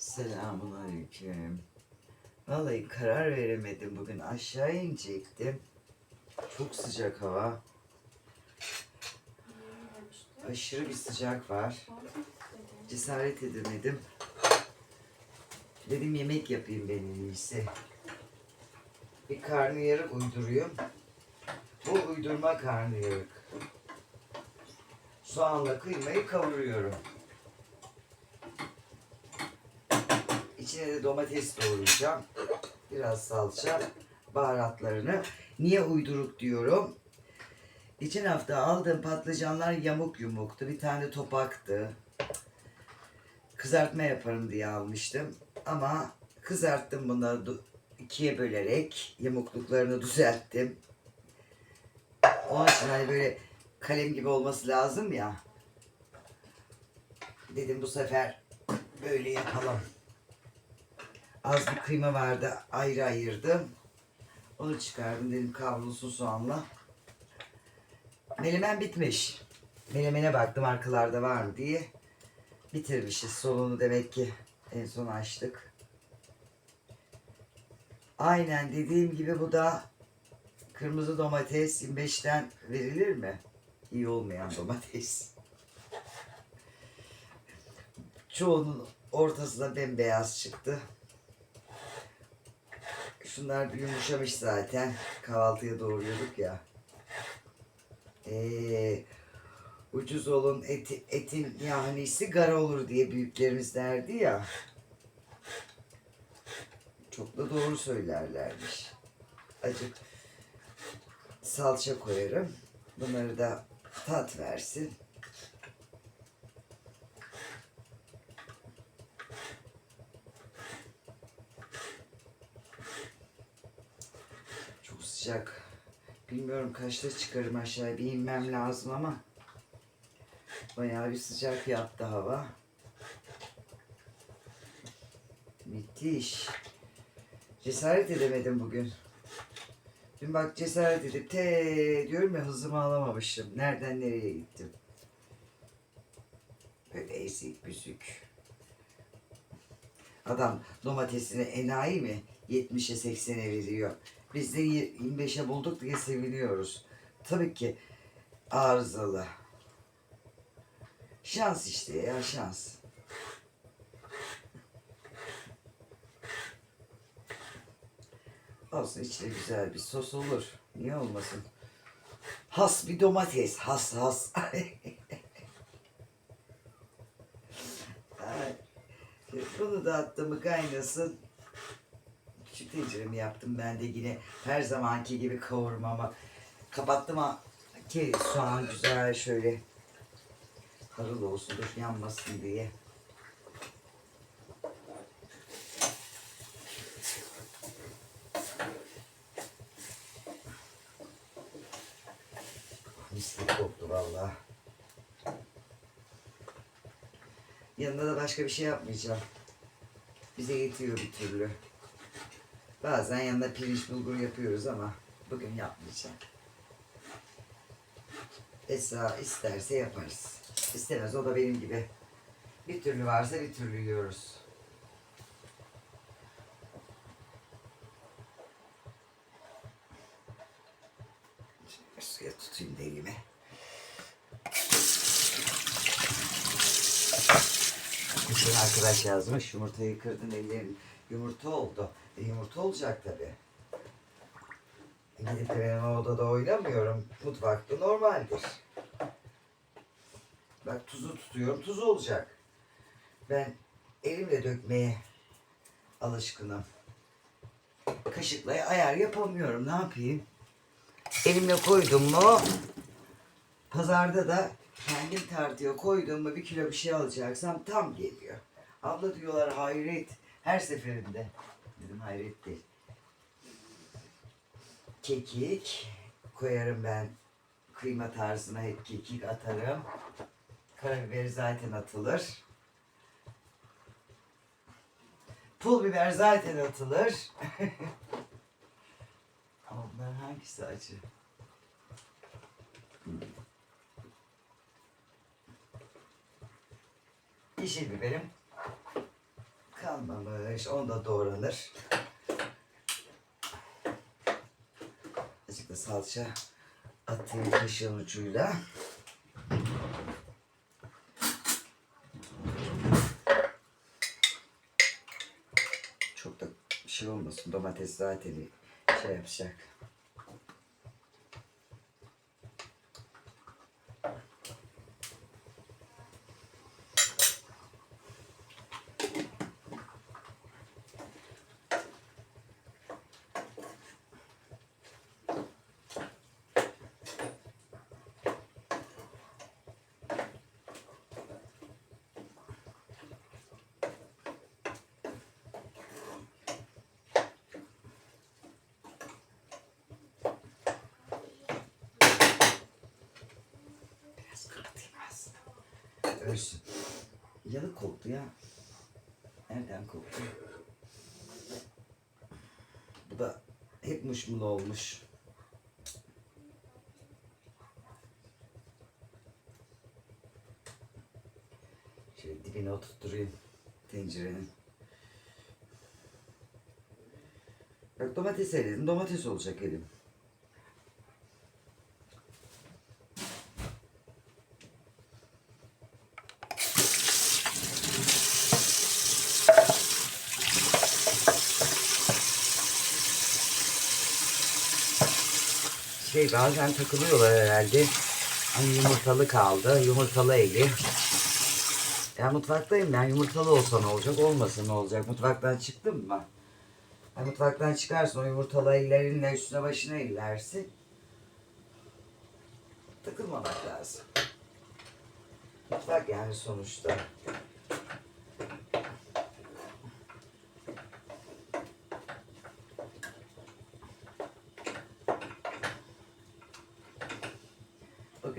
Selamun aleyküm. Vallahi karar veremedim bugün. Aşağı inecektim. Çok sıcak hava. Aşırı bir sıcak var. Cesaret edemedim. Dedim yemek yapayım ben en iyisi. Bir karnıyarık uyduruyorum. Bu uydurma karnıyarık. Soğanla kıymayı kavuruyorum. İçine de domates doğrayacağım. Biraz salça, baharatlarını. Niye uyduruk diyorum? Geçen hafta aldığım patlıcanlar yamuk yumuktu. Bir tane topaktı. Kızartma yaparım diye almıştım. Ama kızarttım bunları ikiye bölerek yamukluklarını düzelttim. Onun için hani böyle kalem gibi olması lazım ya. Dedim bu sefer böyle yapalım. Az bir kıyma vardı ayrı ayırdım. Onu çıkardım dedim kavrulsun soğanla. Melemen bitmiş. Melemene baktım arkalarda var mı diye. Bitirmişiz sonunu demek ki en son açtık. Aynen dediğim gibi bu da kırmızı domates 25'ten verilir mi? İyi olmayan domates. Çoğunun ortası da bembeyaz çıktı. Şunlar yumuşamış zaten. Kahvaltıya doğruyorduk ya. Ee, ucuz olun eti, etin yahnisi gara olur diye büyüklerimiz derdi ya. Çok da doğru söylerlermiş. Acık salça koyarım. Bunları da tat versin. Çok sıcak. Bilmiyorum kaçta çıkarım aşağıya bir inmem lazım ama bayağı bir sıcak yaptı hava. Müthiş. Cesaret edemedim bugün. Dün bak cesaret edip te diyorum ya hızımı alamamışım. Nereden nereye gittim. Böyle ezik büzük. Adam domatesini enayi mi 70'e 80'e veriyor. Biz de 25'e bulduk diye seviniyoruz. Tabii ki arızalı. Şans işte ya şans. Olsun içine güzel bir sos olur. Niye olmasın? Has bir domates. Has has. Bunu da attım kaynasın. Tenceremi yaptım ben de yine her zamanki gibi kavurmama. Kapattım ki soğan güzel şöyle harıl olsun dur yanmasın diye. Mislik koktu valla. Yanında da başka bir şey yapmayacağım. Bize yetiyor bir türlü. Bazen yanında pirinç bulgur yapıyoruz ama bugün yapmayacağım. Esra isterse yaparız. İstemez o da benim gibi. Bir türlü varsa bir türlü yiyoruz. Suya tutayım da elime. Arkadaş yazmış yumurtayı kırdın ellerin yumurta oldu. E, yumurta olacak tabi. Gidip de odada oynamıyorum. Mutfakta normaldir. Bak tuzu tutuyorum tuz olacak. Ben elimle dökmeye alışkınım. Kaşıkla ayar yapamıyorum ne yapayım. Elimle koydum mu pazarda da kendim tartıya koydum mu bir kilo bir şey alacaksam tam geliyor. Abla diyorlar hayret her seferinde. Dedim hayret değil. Kekik koyarım ben kıyma tarzına hep kekik atarım. Karabiber zaten atılır. Pul biber zaten atılır. Ama bunların hangisi acı? Yeşil biberim Kalmamış. Onu da doğranır. Azıcık da salça atayım kaşığın ucuyla. Çok da şey olmasın. Domates zaten şey yapacak. Aslında. Ölsün. Yanık koktu ya. Nereden koktu? Bu da hep muşmulu olmuş. Şöyle dibine oturtturayım tencerenin. Bak domates eledim. Domates olacak elim. Şey bazen takılıyorlar herhalde. Hani yumurtalı kaldı. Yumurtalı eli. Ya mutfaktayım ben. Yumurtalı olsa ne olacak? Olmasa ne olacak? Mutfaktan çıktım mı? Ya mutfaktan çıkarsın o yumurtalı ellerinle üstüne başına ellersin. Takılmamak lazım. Mutfak yani sonuçta.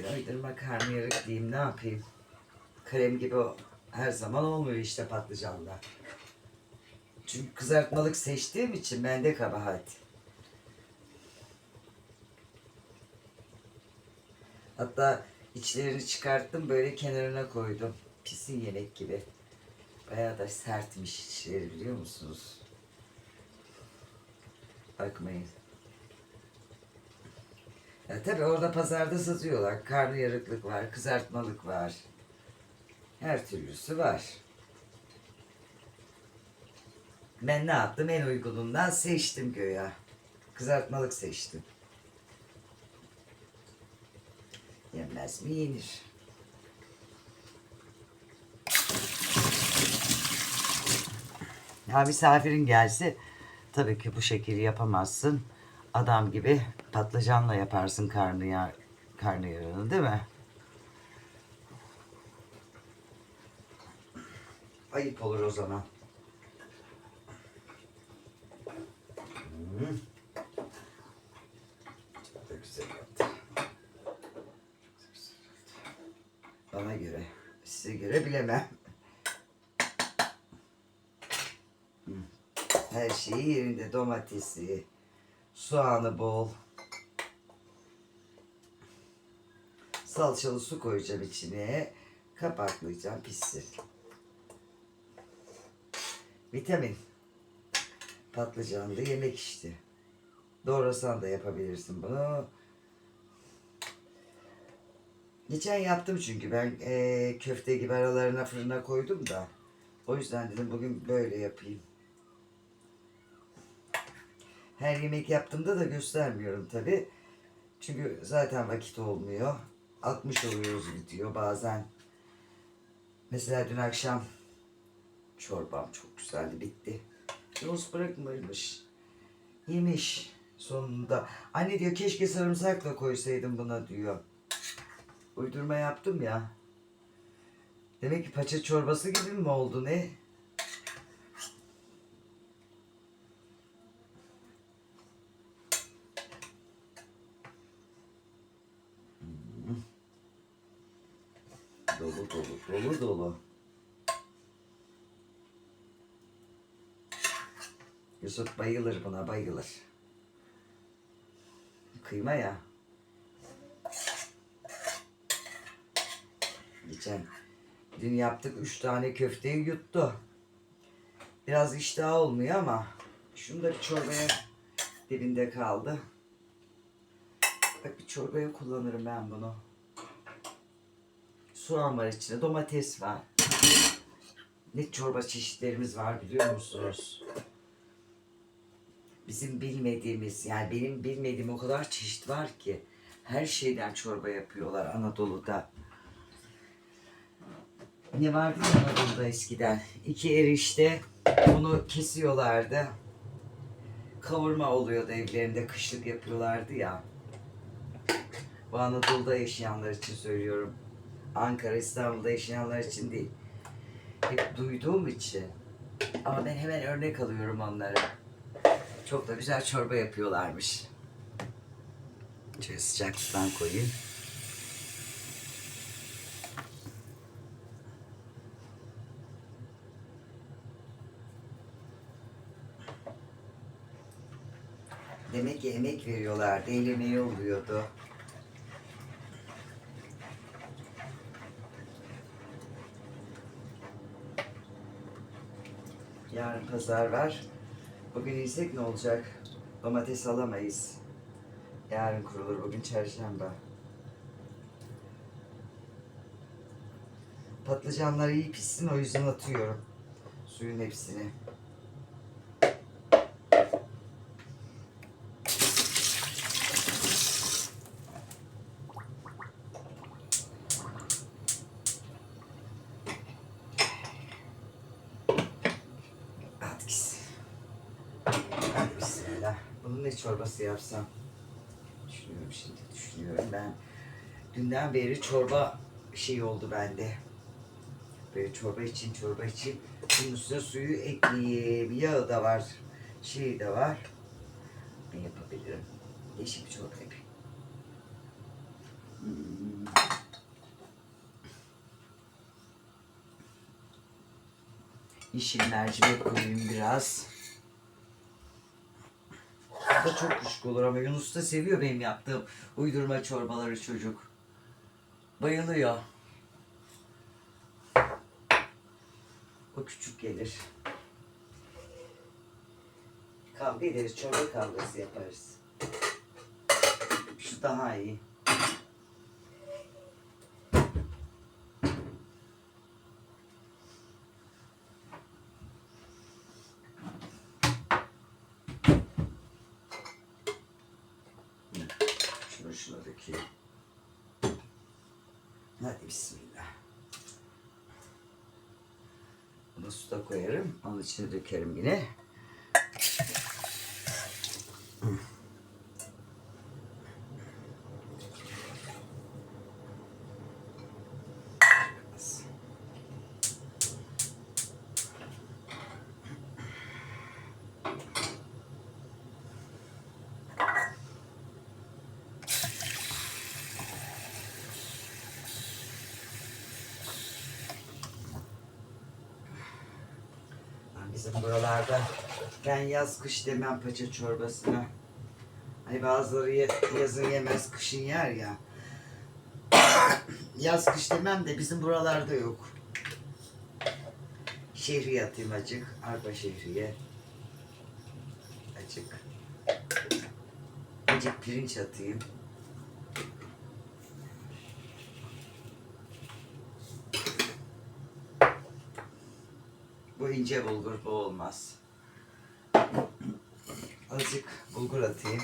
Bugün uydurma karnıyarık diyeyim ne yapayım. Krem gibi her zaman olmuyor işte patlıcanla. Çünkü kızartmalık seçtiğim için bende kabahat. Hatta içlerini çıkarttım böyle kenarına koydum. Pisin yemek gibi. Bayağı da sertmiş içleri biliyor musunuz? Bakmayın. Ya tabii orada pazarda satıyorlar. Karnıyarıklık var, kızartmalık var. Her türlüsü var. Ben ne yaptım? En uygunundan seçtim göya. Kızartmalık seçtim. Yenmez mi? Yenir. Ya misafirin gelse tabii ki bu şekilde yapamazsın. Adam gibi patlıcanla yaparsın karnıyar, karnıyarını değil mi? Ayıp olur o zaman. Hmm. Çok güzel yaptı. Bana göre, size göre bilemem. Hmm. Her şeyi yerinde domatesi, soğanı bol. Salçalı su koyacağım içine. Kapaklayacağım pişsin. Vitamin. Patlıcanlı yemek işte. Doğrasan da yapabilirsin bunu. Geçen yaptım çünkü ben eee, köfte gibi aralarına fırına koydum da. O yüzden dedim bugün böyle yapayım. Her yemek yaptığımda da göstermiyorum tabi. Çünkü zaten vakit olmuyor. 60 oluyoruz video bazen. Mesela dün akşam çorbam çok güzeldi bitti. Yoz bırakmamış. Yemiş sonunda. Anne diyor keşke sarımsakla koysaydım buna diyor. Uydurma yaptım ya. Demek ki paça çorbası gibi mi oldu ne? Yusuf bayılır buna bayılır. Kıyma ya. Geçen dün yaptık üç tane köfteyi yuttu. Biraz iştah olmuyor ama şunu da bir çorbaya dibinde kaldı. Bak bir çorbaya kullanırım ben bunu. Soğan var içinde, domates var. Ne çorba çeşitlerimiz var biliyor musunuz? Bizim bilmediğimiz yani benim bilmediğim o kadar çeşit var ki her şeyden çorba yapıyorlar Anadolu'da. Ne vardı Anadolu'da eskiden? İki erişte bunu kesiyorlardı. Kavurma oluyordu evlerinde kışlık yapıyorlardı ya. Bu Anadolu'da yaşayanlar için söylüyorum. Ankara, İstanbul'da yaşayanlar için değil. Hep duyduğum için. Ama ben hemen örnek alıyorum onlara. Çok da güzel çorba yapıyorlarmış. Şöyle sıcaklıktan koyayım. Demek ki emek veriyorlardı, el emeği oluyordu. Yarın pazar var. Bugün yesek ne olacak? Domates alamayız. Yarın kurulur. Bugün çarşamba. Patlıcanlar iyi pişsin o yüzden atıyorum. Suyun hepsini. At gitsin. Hadi bismillah. Bunun ne çorbası yapsam? Düşünüyorum şimdi, düşünüyorum. Ben dünden beri çorba şey oldu bende. Böyle çorba için, çorba için. Bunun üstüne suyu ekleyeyim. Yağı da var, şeyi de var. Ben yapabilirim. Yeşil bir çorba yapayım. Hmm. Yeşil mercimek koyayım biraz. Da çok kuşku olur ama Yunus da seviyor benim yaptığım uydurma çorbaları çocuk. Bayılıyor. O küçük gelir. Kavga ederiz, çorba kavgası yaparız. Şu daha iyi. Şunu şuna dökeyim. Hadi bismillah. Bunu suda koyarım. Onun içine dökerim yine. Yani Bizim buralarda ben yaz kış demem paça çorbasına. Hani bazıları yazın yemez kışın yer ya. yaz kış demem de bizim buralarda yok. Şehriye atayım acık. Arpa şehriye. Acık. Acık pirinç atayım. İnce bulgur bu olmaz. Azıcık bulgur atayım.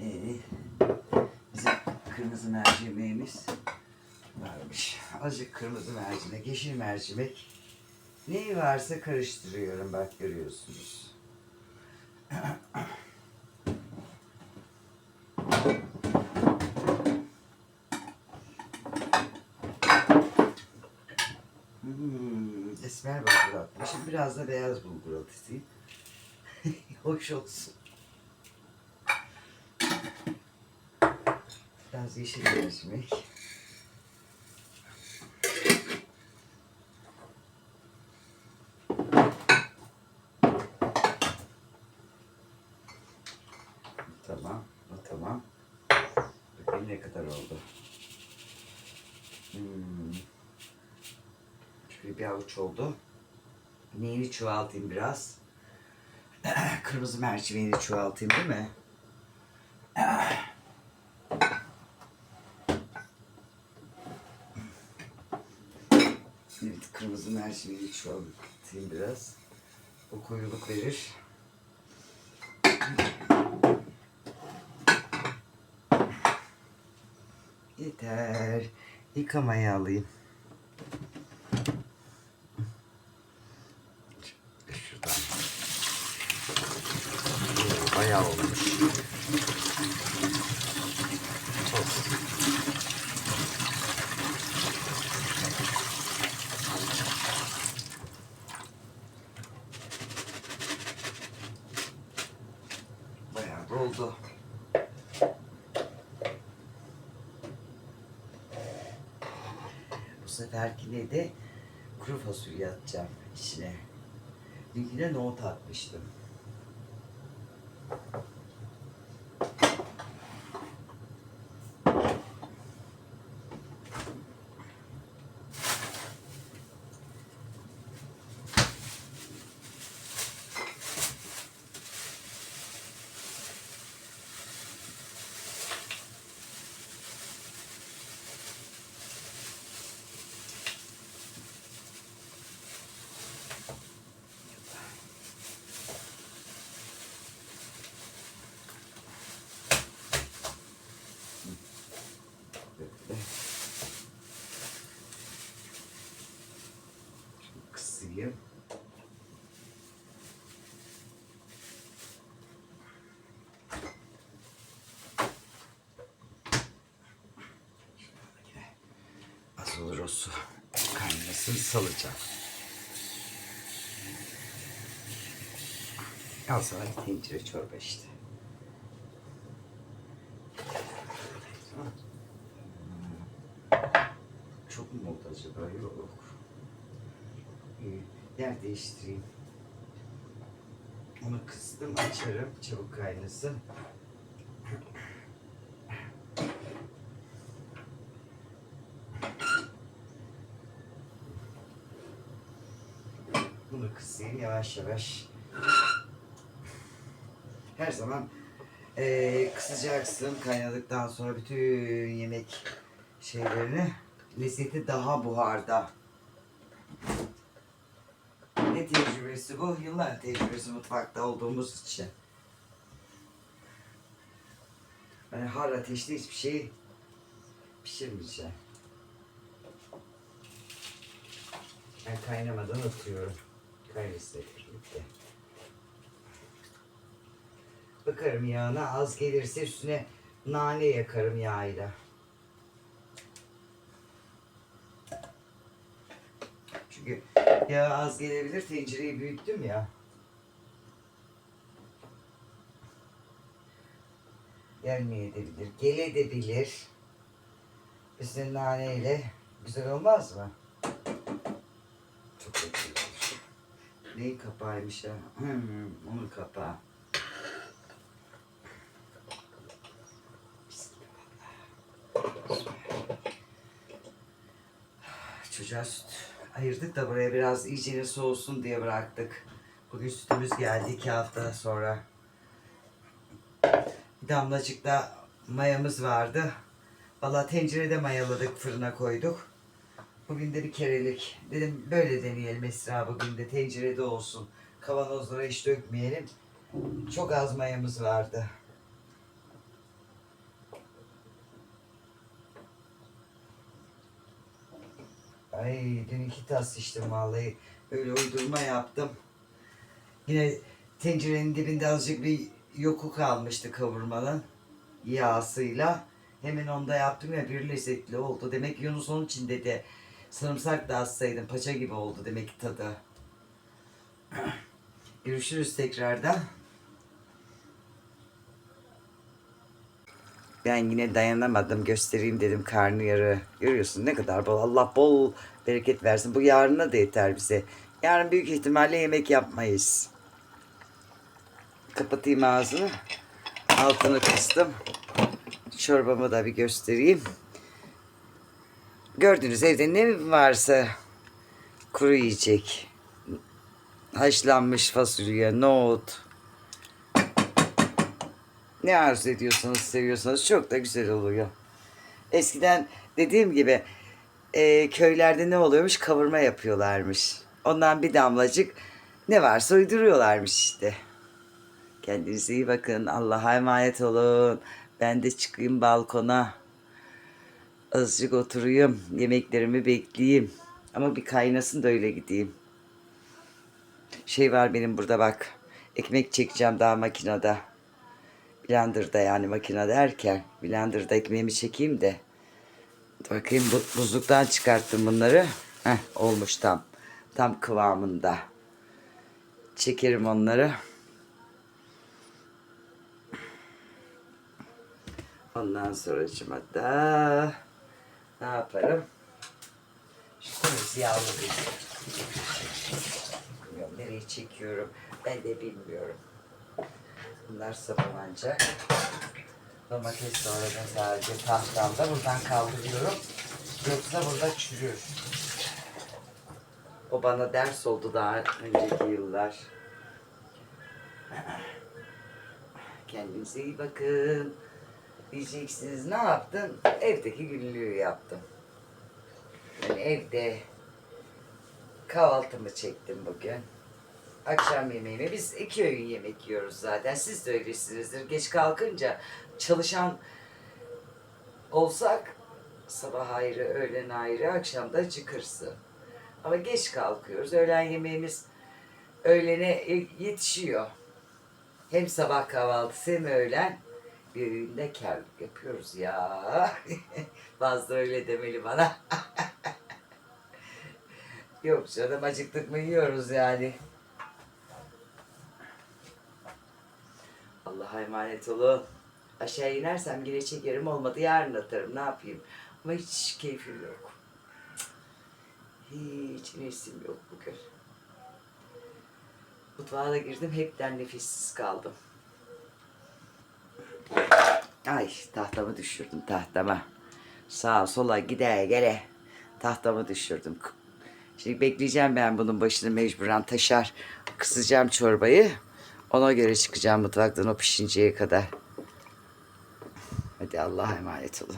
Ee, bizim kırmızı mercimeğimiz varmış. Azıcık kırmızı mercimek, yeşil mercimek. Neyi varsa karıştırıyorum bak görüyorsunuz. Hmm, esmer bulgur atmışım. Biraz da beyaz bulgur atayım. Hoş olsun. Biraz yeşil mercimek. Tamam, tamam. Bakayım ne kadar oldu. Hmm. Şöyle bir avuç oldu. Neyini çoğaltayım biraz. Kırmızı mercimeğini çoğaltayım değil mi? Evet, kırmızı mercimeği çoğaltayım biraz. O koyuluk verir. Yeter. Yıkamayı alayım. Bayağı olmuş. Çok. Bayağı doldu. Bu seferkine de kuru fasulye atacağım içine. Dünküne nohut atmıştım. Böyle. Şunu Kısayım. Az olur o su. Kaynasın salacağım. Al sana bir tencere çorba işte. Çok mu oldu acaba? Yok. İyi. Yer değiştireyim. Onu kıstım açarım. Çabuk kaynasın. Kısayım yavaş yavaş. Her zaman eee kısacaksın kaynadıktan sonra bütün yemek şeylerini lezzeti daha buharda. Ne tecrübesi bu? Yıllar tecrübesi mutfakta olduğumuz için. Ben har ateşte hiçbir şey pişirmeyeceğim. Ben kaynamadan atıyorum. Kaynasın birlikte. Bakarım yağına az gelirse üstüne nane yakarım yağıyla. Çünkü yağ az gelebilir tencereyi büyüttüm ya. Gelmeyebilir, gelebilir. Üstüne naneyle güzel olmaz mı? Çok da güzel olur. Neyin kapağıymış ya? Hmm, onun kapağı. Çocuğa süt ayırdık da buraya biraz iyicene soğusun diye bıraktık. Bugün sütümüz geldi iki hafta sonra. Bir damlacık da mayamız vardı. Valla tencerede mayaladık fırına koyduk. Bugün de bir kerelik. Dedim böyle deneyelim Esra bugün de tencerede olsun. Kavanozlara hiç dökmeyelim. Çok az mayamız vardı. Ay dün iki tas içtim vallahi. Öyle uydurma yaptım. Yine tencerenin dibinde azıcık bir yoku kalmıştı kavurmanın yağsıyla. Hemen onda yaptım ya bir lezzetli oldu. Demek Yunus onun içinde de sarımsak da atsaydım paça gibi oldu demek ki tadı. Görüşürüz tekrardan. Ben yine dayanamadım göstereyim dedim karnıyarı. Görüyorsun ne kadar bol. Allah bol bereket versin. Bu yarına da yeter bize. Yarın büyük ihtimalle yemek yapmayız. Kapatayım ağzını. Altını kıstım. Çorbamı da bir göstereyim. Gördüğünüz evde ne varsa kuru yiyecek. Haşlanmış fasulye, nohut. Ne arzu ediyorsanız, seviyorsanız çok da güzel oluyor. Eskiden dediğim gibi e, köylerde ne oluyormuş? Kavurma yapıyorlarmış. Ondan bir damlacık ne varsa uyduruyorlarmış işte. Kendinize iyi bakın. Allah'a emanet olun. Ben de çıkayım balkona. Azıcık oturayım. Yemeklerimi bekleyeyim. Ama bir kaynasın da öyle gideyim. Şey var benim burada bak. Ekmek çekeceğim daha makinede. Blender'da yani makine derken. Blender'da ekmeğimi çekeyim de. Bakayım bu, buzluktan çıkarttım bunları. Heh, olmuş tam. Tam kıvamında. Çekerim onları. Ondan sonra da ne yaparım? Şu temiz yağlı Bilmiyorum nereye çekiyorum. Ben de bilmiyorum. Bunlar sabunlanacak. Domates doğradım sadece tahtamda. Buradan kaldırıyorum. Yoksa burada çürür. O bana ders oldu daha önceki yıllar. Kendinize iyi bakın. Diyeceksiniz ne yaptın? Evdeki günlüğü yaptım. Yani evde kahvaltımı çektim bugün. Akşam yemeğimi biz iki öğün yemek yiyoruz zaten. Siz de öylesinizdir. Geç kalkınca çalışan olsak sabah ayrı, öğlen ayrı, akşam da acıkırsın. Ama geç kalkıyoruz. Öğlen yemeğimiz öğlene yetişiyor. Hem sabah kahvaltısı hem öğlen bir kar yapıyoruz ya. Bazıları öyle demeli bana. Yok canım acıktık mı yiyoruz yani. Allah'a emanet olun. Aşağı inersem yine çekerim olmadı yarın atarım ne yapayım. Ama hiç keyfim yok. Hiç nesim yok bugün. Mutfağa da girdim hepten nefessiz kaldım. Ay tahtamı düşürdüm tahtama. Sağa sola gide gele tahtamı düşürdüm. Şimdi bekleyeceğim ben bunun başını mecburen taşar. Kısacağım çorbayı. Ona göre çıkacağım mutfaktan o pişinceye kadar. Hadi Allah'a emanet olun.